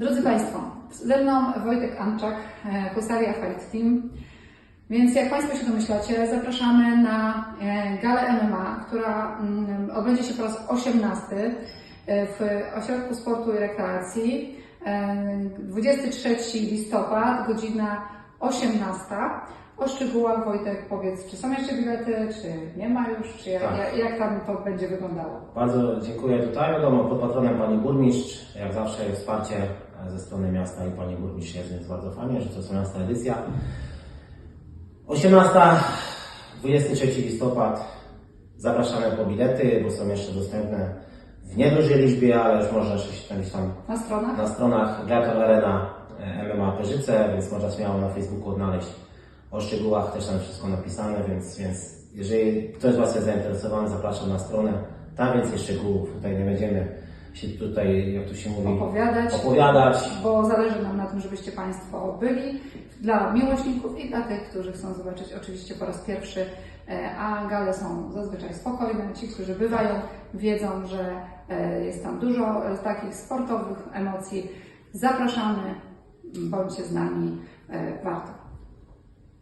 Drodzy Państwo, ze mną Wojtek Anczak, e, Husaria Fight Team. Więc jak Państwo się domyślacie, zapraszamy na e, galę MMA, która mm, odbędzie się po raz 18 e, w Ośrodku Sportu i Rekreacji. E, 23 listopad, godzina 18. O szczegółach Wojtek powiedz, czy są jeszcze bilety, czy nie ma już, czy jak, Tak. jak, jak tam to będzie wyglądało? Bardzo dziękuję tutaj. Wiadomo, pod patronem Pani Burmistrz. Jak zawsze wsparcie ze strony miasta i Pani Burmistrz jest, więc bardzo fajnie, że to jest 18 edycja. 18, 23 listopad. Zapraszamy po bilety, bo są jeszcze dostępne w niedużej liczbie, ale już można się gdzieś tam Na stronach? na stronach Gladiator Arena e, MMA Pyrzyce, więc można śmiało na Facebooku odnaleźć o szczegółach, też tam wszystko napisane, więc, więc jeżeli ktoś z Was jest zainteresowany, zapraszam na stronę. Tam więcej szczegółów, tutaj nie będziemy się tutaj, jak tu się mówi, opowiadać, opowiadać. bo zależy nam na tym, żebyście Państwo byli dla miłośników i dla tych, którzy chcą zobaczyć oczywiście po raz pierwszy, e, a gale są zazwyczaj spokojne. Ci, którzy bywają, wiedzą, że e, jest tam dużo e, takich sportowych emocji. Zapraszamy, bądźcie z nami, warto.